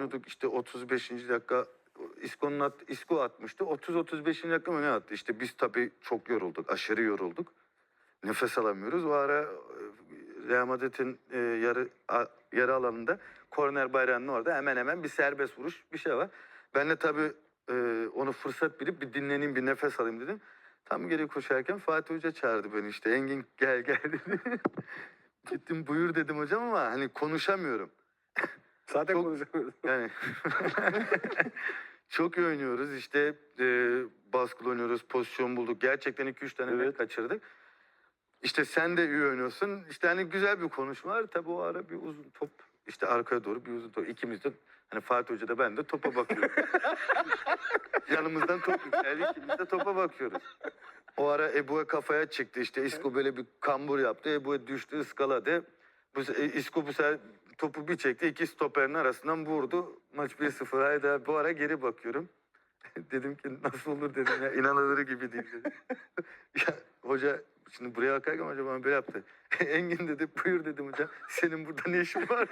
oynuyorduk işte 35. dakika İsko'nun at, İsko atmıştı. 30-35. dakika mı ne attı? İşte biz tabii çok yorulduk. Aşırı yorulduk. Nefes alamıyoruz. O ara e, Real Madrid'in e, yarı a- yarı alanında korner bayrağının orada hemen hemen bir serbest vuruş bir şey var. Ben de tabii e, onu fırsat bilip bir dinleneyim bir nefes alayım dedim. Tam geri koşarken Fatih Hoca çağırdı beni işte. Engin gel gel dedi. Gittim buyur dedim hocam ama hani konuşamıyorum. Zaten Çok- konuşamıyoruz. Yani çok iyi oynuyoruz işte e, baskılı oynuyoruz pozisyon bulduk gerçekten 2-3 tane Evet. kaçırdık. İşte sen de iyi oynuyorsun işte hani güzel bir konuşma var tabii o ara bir uzun top işte arkaya doğru bir uzun top ikimiz de hani Fatih Hoca da ben de topa bakıyoruz. Yanımızdan top yükseldi ikimiz de topa bakıyoruz. O ara Ebu'ya kafaya çıktı işte İsko böyle bir kambur yaptı Ebu'ya düştü ıskaladı. Bu, e, İsko bu sefer topu bir çekti iki stoperin arasından vurdu. Maç 1-0 hayda bu ara geri bakıyorum. dedim ki nasıl olur dedim ya inanılır gibi değil dedim. ya hoca şimdi buraya bakarken hoca bana böyle yaptı. Engin dedi buyur dedim hocam senin burada ne işin var?